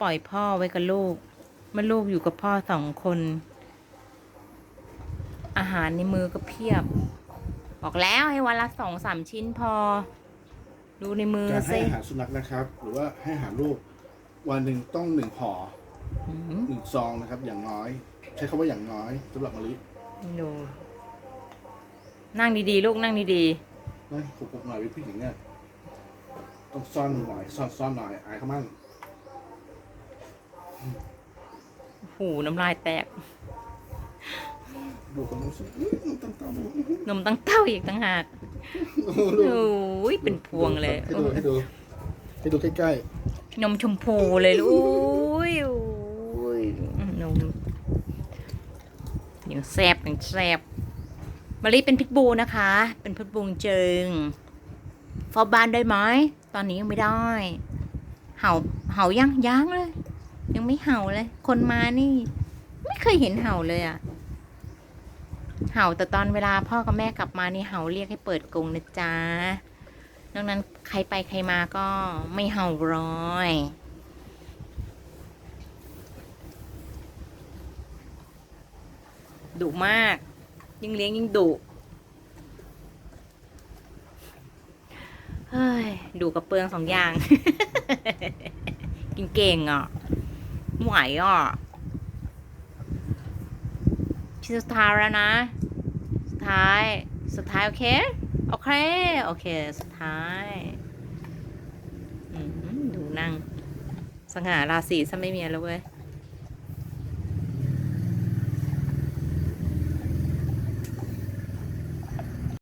ปล่อยพ่อไว้กับลูก เมื่อลูกอยู่กับพ่อสองคน อาหารในมือก็เพียบ บอกแล้วให้วันละสองสามชิ้นพอ ดูในมือการให้สิอาหารสุนัขนะครับ หรือว่าให้อาหารลูกวันหนึ่งต้องหนึ่งห่ออืมหนึ่งซองนะครับ อย่างน้อย ใช้คำว่าอย่างน้อยสำหรับมะลิดูนั่งดีๆ ลูกนั่งดีนะขุกๆหน่อยเป็นผู้หญิงเนี่ยต้องซ่อนหน่อยซ่อนซ่อนหน่อยอายเขามั่งๆ หูน้ำลายแตกดูคนรู้สึกอื้อตั้งตาดูนมตั้งเต้าอีกตั้งหากโอ้โหดูโอ้ยเป็นพวงเลยให้ดูให้ดูให้ดูใกล้นมชมพูเลยลูกอุ้ยอุ้ยนมอย่างแซบอย่างแซบมารีเป็นพิทบูนะคะ เป็นพิทบูจริงเฝ้าบ้านได้ไหมตอนนี้ยังไม่ได้ เห่าเห่ายังยังเลย ยังไม่เห่าเลย คนมานี่ ไม่เคยเห็นเห่าเลยอะเห่าแต่ตอนเวลาพ่อกับแม่กลับมานี่เห่าเรียกให้เปิดกรงนะจ๊ะนอกนั้นใครไปใครมาก็ไม่เห่าร้อยดุมาก ยิ่งเลี้ยงยิ่งดุเฮ้ยดุกับเปลืองสองอย่าง กินเก่งอะ ไหวอะชิ้นสุดท้ายแล้วนะ สุดท้าย สุดท้าย โอเค โอเค โอเค สุดท้ายดูนั่ง สง่าราศีซะไม่มีแล้วเว้ย